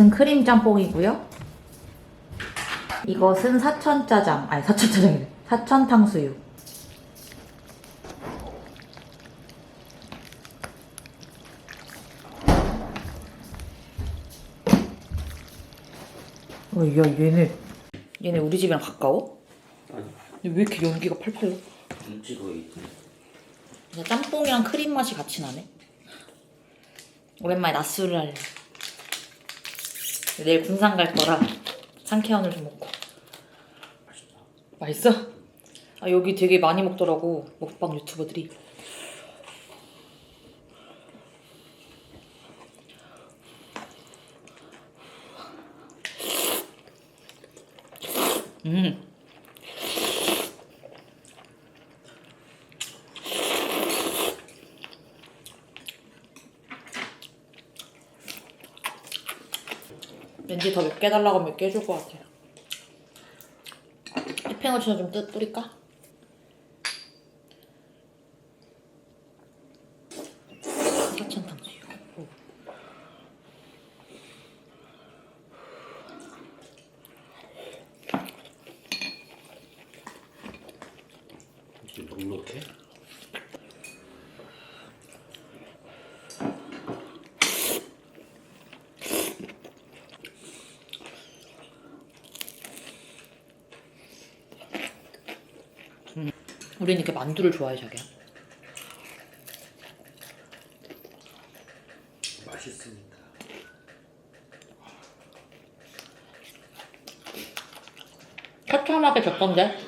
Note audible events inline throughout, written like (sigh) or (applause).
이것은 크림 짬뽕이고요. 이것은 사천 짜장, 아니 사천 짜장이래. 사천 탕수육. 어, 야 얘네 얘네 우리 집이랑 가까워? 아니 근데 왜 이렇게 연기가 팔팔 나? 눈치가 있지 짬뽕이랑 크림 맛이 같이 나네. 오랜만에 낮술을 할래. 내일 군산 갈 거라 상쾌한을 좀 먹고. 맛있어? 아 여기 되게 많이 먹더라고 먹방 유튜버들이. 음. 왠지 더몇개 달라고 하면 해줄 것 같아. 휘핑어치나 좀 뜨, 뿌릴까? 사천 탕수육. 오. 이렇게 눅눅해? 우린 이렇게 만두를 좋아해 자기야. 맛있으니까 처참하게 졌던데?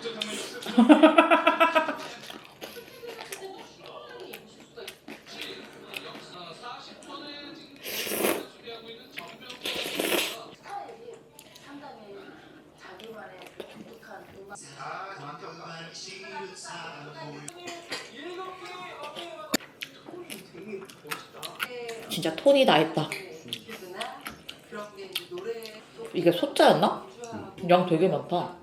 진짜 톤이 다 했다. 이게 소자였나? 양 되게 많다.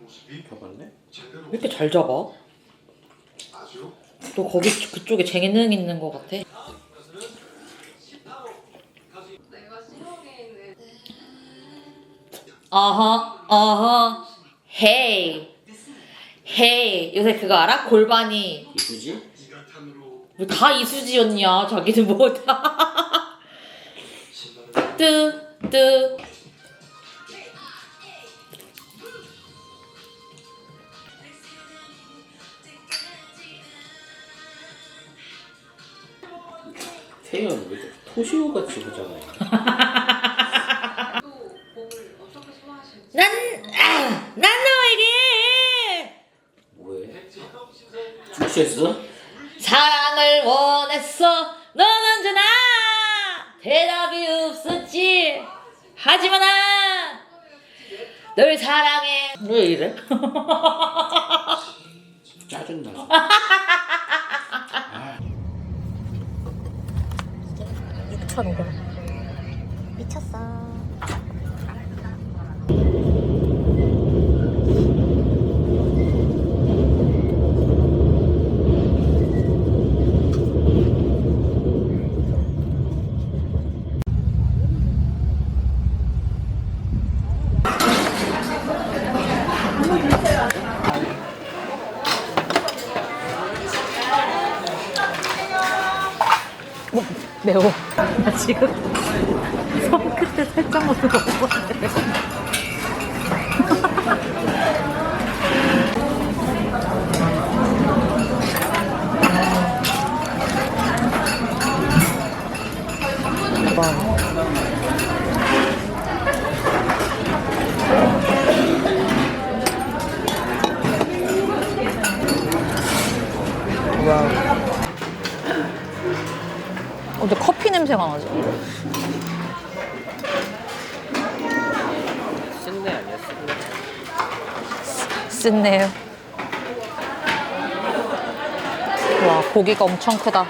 모습이 봐봤네? 제대로 왜 이렇게 잘 잡아? 또 거기 그쪽에 재능 있는 것 같아. 아하, 아하, 헤이, 헤이. 요새 그거 알아? 골반이 이쁘지? 뭐 다 이수지였냐? 자기들 뭐 다. 신발을 (laughs) 뜨, 뜨. 태연 왜 이렇게 토시오 같이 보잖아요 (laughs) 난, 아, 난너에게 뭐해? 술 취했어? 사랑을 원했어. 넌 언제나 대답이 없었지. 하지만 난널 사랑해. 왜 이래? 짜증나 아, 6,500원. 미쳤어. 매워. 나 지금. (laughs) 손 끝에 살짝 같 맛있네요. 와, 고기가 엄청 크다.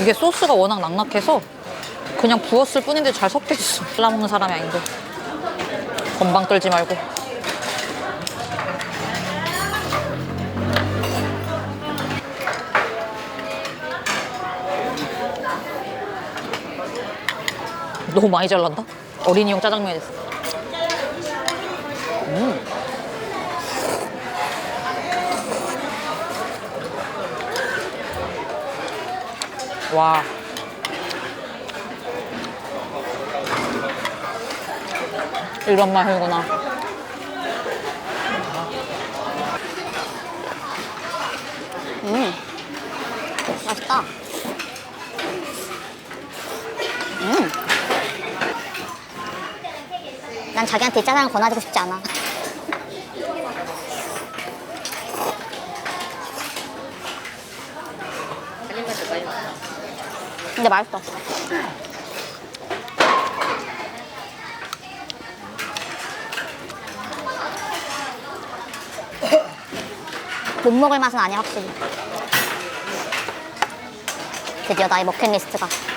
이게 소스가 워낙 낙낙해서 그냥 부었을 뿐인데 잘 섞여있어. 잘라 먹는 사람이 아닌데. 건방 떨지 말고. 너무 많이 잘란다. 어린이용 짜장면이 됐어. 음. 와. 이런 맛이구나. 음. 맛있다. 난 자기한테 짜장을 권하고 싶지 않아. 근데 맛있어. 못 먹을 맛은 아니야 확실히. 드디어 나의 버킷리스트가.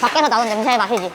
밖에서 나온 냄새의 맛이지.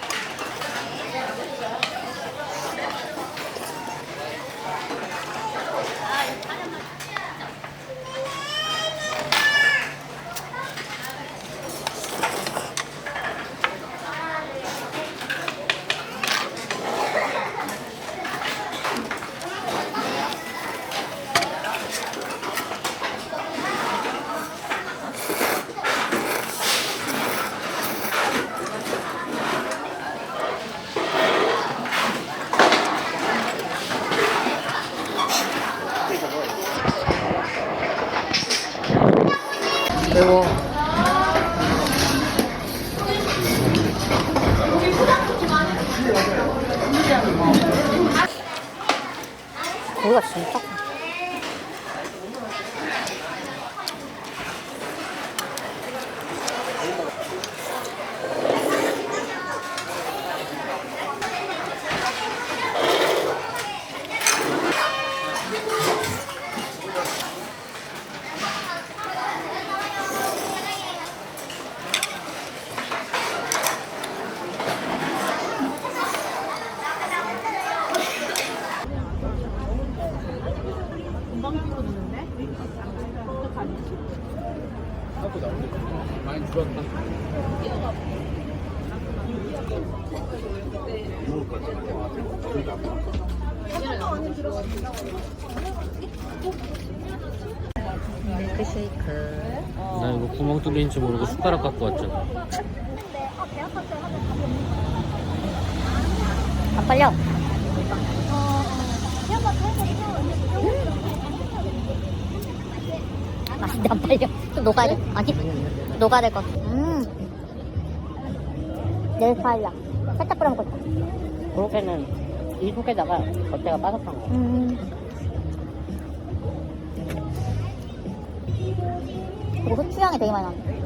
숟가락 갖고 왔잖아. 안 빨려. 맛있는데 안 빨려. 좀 녹아야 돼? 아니? 녹아야 될 것 같아. 음. 내일 파일라. 살짝 뿌려먹고 있다. 그렇게는 이 속에다가 겉에가 바삭한 거. 음. 그리고 후추향이 되게 많이 나는데.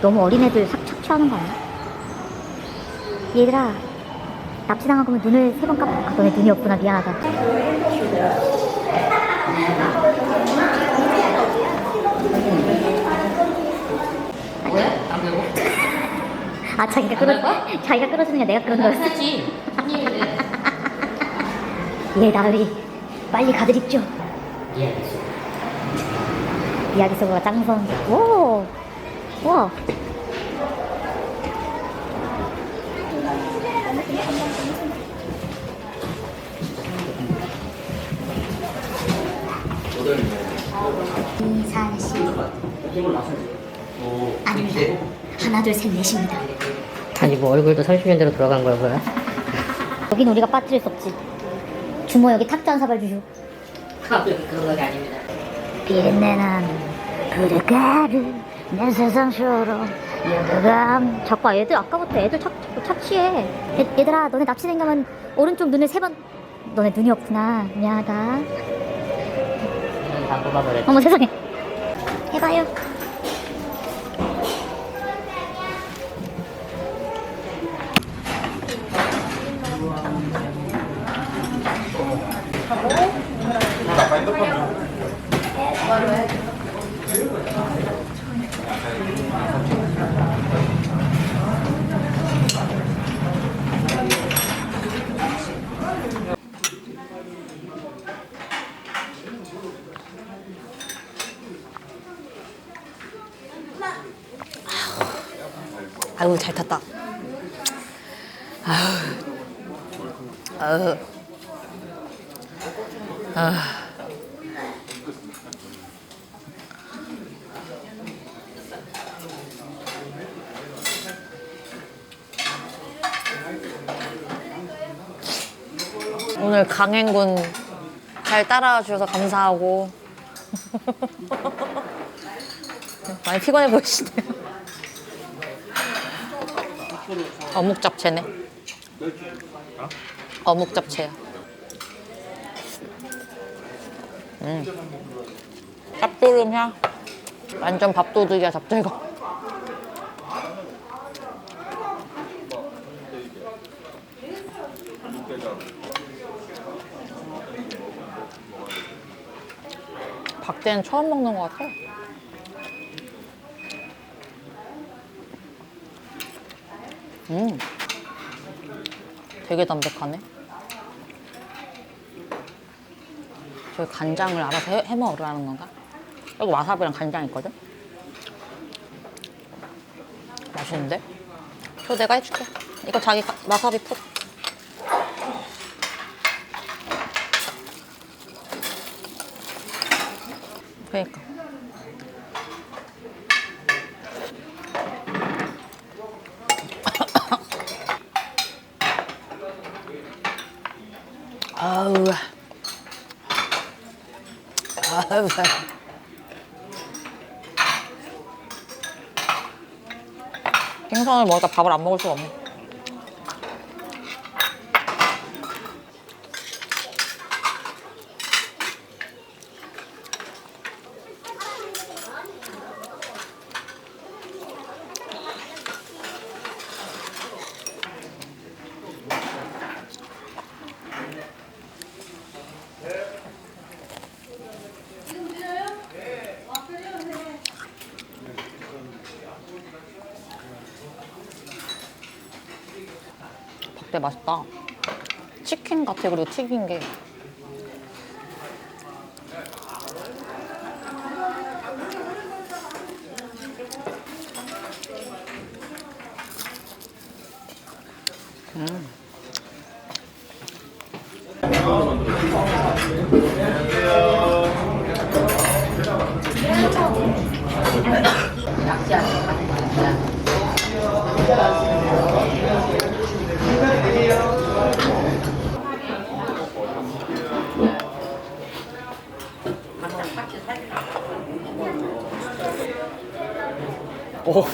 너무 어린애들 삭 착취하는 거 아니야? 얘들아 납치당한 거면 눈을 세 번 깜빡 아, 너네 눈이 없구나 미안하다? 안 배고? 아 자기가 끌어 자기가 끌어주는 게 내가 끌어준 거였어 하지. 예 나으리 빨리 가드립죠 예. 이야기 속으로 짱선 오우 와. 이산 씨 아닙니다. 하나 둘 셋 넷입니다. 아니 뭐 얼굴도 30년대로 돌아간 거야 뭐야? 여긴 우리가 빠뜨릴 수 없지. 주모 여기 탁자 한 사발 주시오 그런 거 아닙니다. 빛내는 그대가를 내 세상처럼 여감 자꾸 애들 아까부터 애들 착, 자꾸 착취해. 애, 얘들아 너네 납치된 가면 오른쪽 눈을 세 번. 너네 눈이 없구나. 미안하다. 어머 세상에. 해봐요 아유 잘 탔다. 아유. 아유. 아. 오늘 강행군 잘 따라와 주셔서 감사하고 (laughs) 많이 피곤해 보이시네요. 어묵 잡채네. 어묵 잡채야. 음. 짭조름 향. 완전 밥도둑이야 잡채가. 박대는 처음 먹는 것 같아. 음. 되게 담백하네. 저기 간장을 알아서 해, 해 먹으라는 건가? 여기 와사비랑 간장 있거든? 맛있는데? 저 내가 해줄게. 이거 자기 가- 와사비 푹. 그러니까. 아우. 아우. 생선을 먹으니까 밥을 안 먹을 수가 없네. 박대 맛있다. 치킨 같아 그리고 튀긴 게. 오.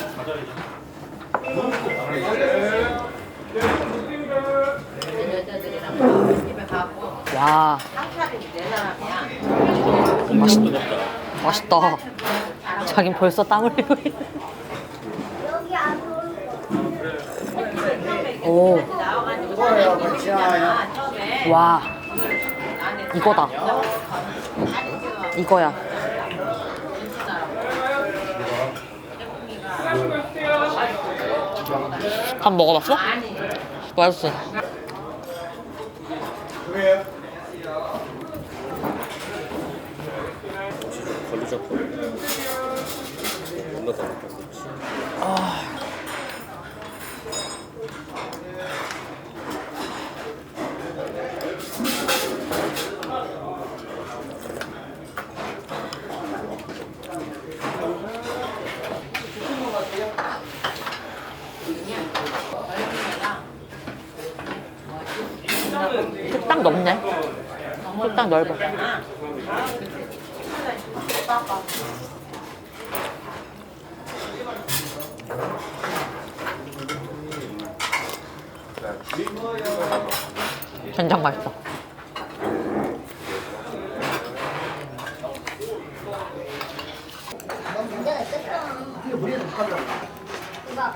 와. 맛있, 맛있다. 자긴 벌써 땀 흘리고 있네. 오. 와. 이거다. 이거야. 밥 먹어봤어? 맛있어. 식당 넓 네. 식당 넓어. 된장 맛있어. 프라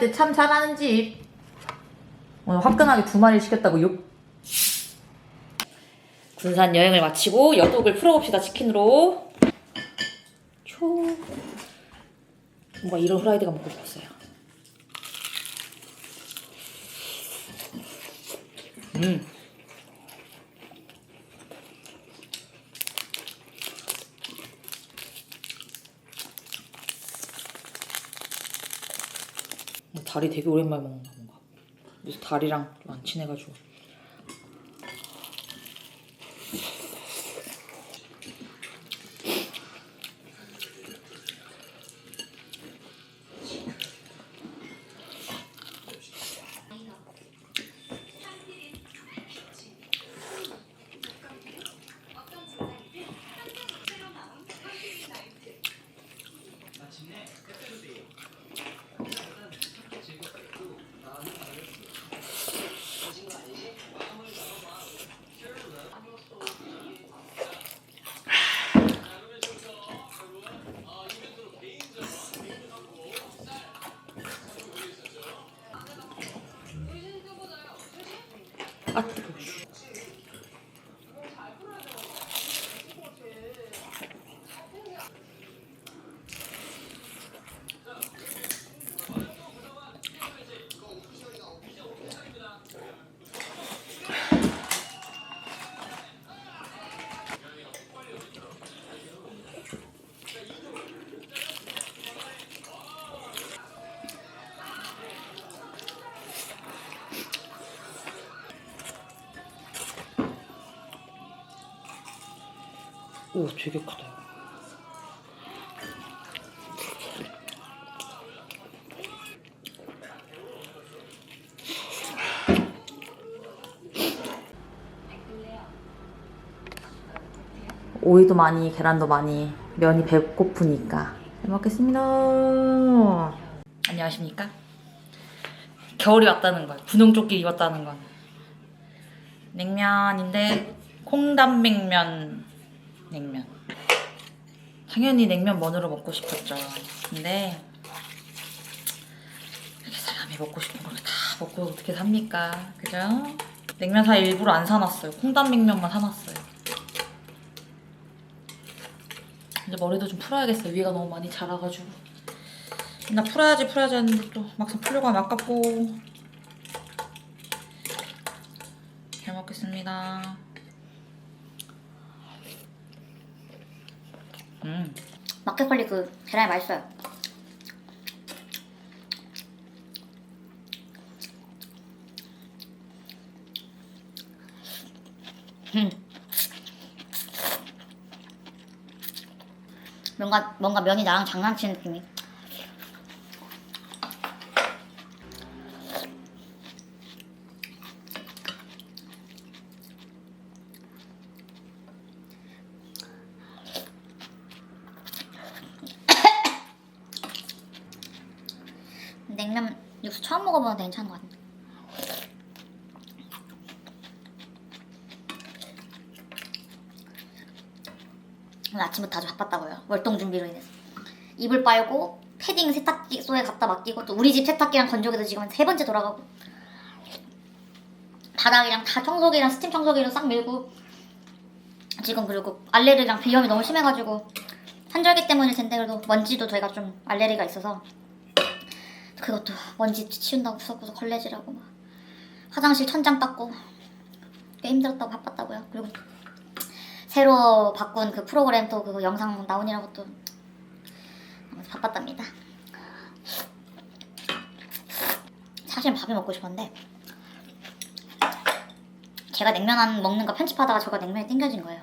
이드 참 잘하는 집. 오늘 화끈하게 두 마리 시켰다고 욕. 군산 여행을 마치고 여독을 풀어봅시다 치킨으로. 초. 뭔가 이런 후라이드가 먹고 싶었어요. 음. 다리 되게 오랜만에 먹는다 뭔가. 그래서 다리랑 좀 안 친해가지고. 오 되게 크다. 오이도 많이, 계란도 많이, 면이 배고프니까. 잘 먹겠습니다. 안녕하십니까? 겨울이 왔다는 걸, 분홍조끼 입었다는 건. 냉면인데, 콩단백면 냉면. 당연히 냉면 면으로 먹고 싶었죠. 근데 이렇게 사람이 먹고 싶은 걸 다 먹고 어떻게 삽니까? 그죠? 냉면 사 일부러 안 사놨어요. 콩단백면만 사놨어요. 이제 머리도 좀 풀어야겠어요. 위가 너무 많이 자라가지고. 나 풀어야지 풀어야지 했는데 또 막상 풀려고 하면 아깝고. 잘 먹겠습니다. 음. 마켓컬리 그 계란이 맛있어요. 음. 뭔가 뭔가 면이 나랑 장난치는 느낌이. 냉면 육수 처음 먹어보는데 괜찮은 것 같은데. 오늘 아침부터 아주 바빴다고요. 월동 준비로 인해서. 이불 빨고 패딩 세탁기소에 갖다 맡기고 또 우리 집 세탁기랑 건조기도 지금 세 번째 돌아가고 바닥이랑 다 청소기랑 스팀 청소기로 싹 밀고 지금 그리고 알레르기랑 비염이 너무 심해가지고 환절기 때문일 텐데 그래도 먼지도 저희가 좀 알레르기가 있어서 그것도 먼지 치운다고 구석구석 걸레질하고 막 화장실 천장 닦고 꽤 힘들었다고 바빴다고요. 그리고 새로 바꾼 그 프로그램 또 그거 영상 나오느라고 또 바빴답니다. 사실 밥이 먹고 싶었는데 제가 냉면 안 먹는 거 편집하다가 저가 냉면이 땡겨진 거예요.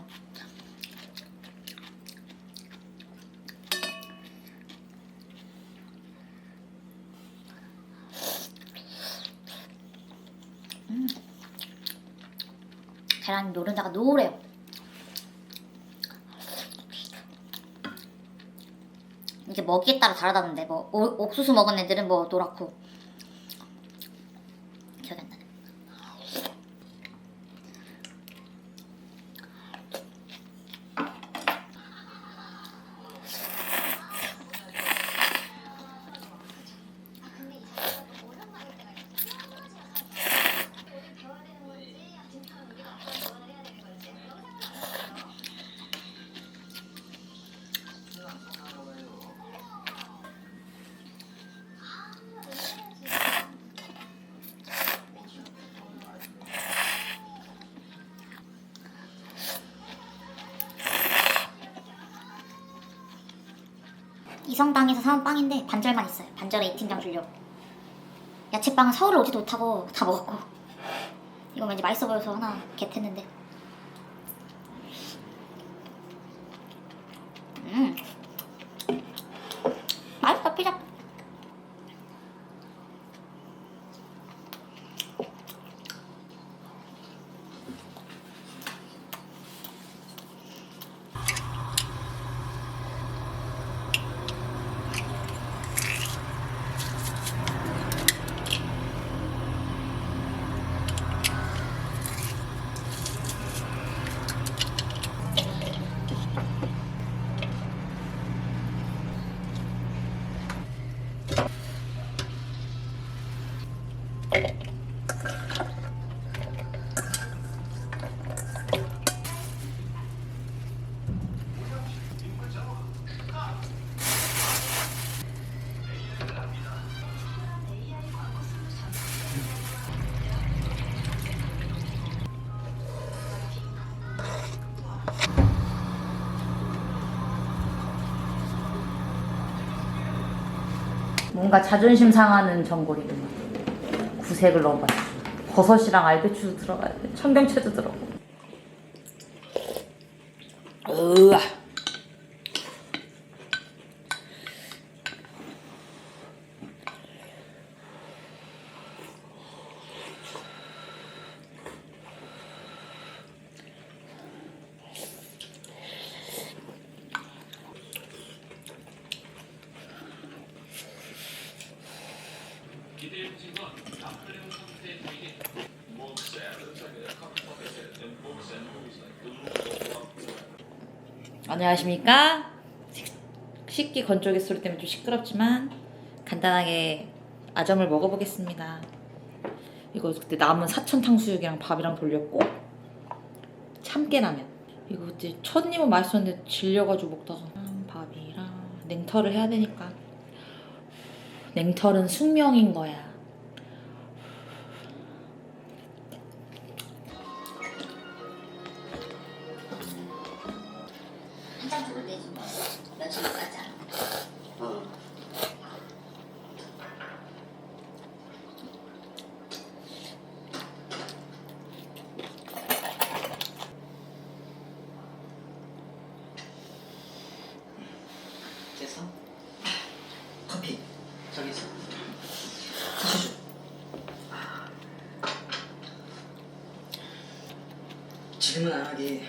음. 계란 노른자가 노래요. 이게 먹이에 따라 다르다는데 뭐 오- 옥수수 먹은 애들은 뭐 노랗고 기억이 안 나네. 이성당에서 사온 빵인데 반절만 있어요. 반절에 이 팀장 주려고. 야채빵은 서울 오지도 못하고 다 먹었고. 이거 왠지 맛있어 보여서 하나 겟했는데. 음. 맛있다 피자. 뭔가 자존심 상하는 전골이구나. 구색을 넣어봤어. 버섯이랑 알배추도 들어가야 돼. 청경채도 들어가고. 으아. 안녕하십니까? 식- 식기 건조기 소리 때문에 좀 시끄럽지만 간단하게 아점을 먹어보겠습니다. 이거 그때 남은 사천 탕수육이랑 밥이랑 돌렸고 참깨라면 이거 그때 첫 입은 맛있었는데 질려가지고 먹다가 밥이랑 냉털을 해야 되니까 냉털은 숙명인 거야. 한장 주고 내지 뭐. 며칠 가지 않아. 됐어? 커피 저기 있어 티슈 줘 질문 안 하게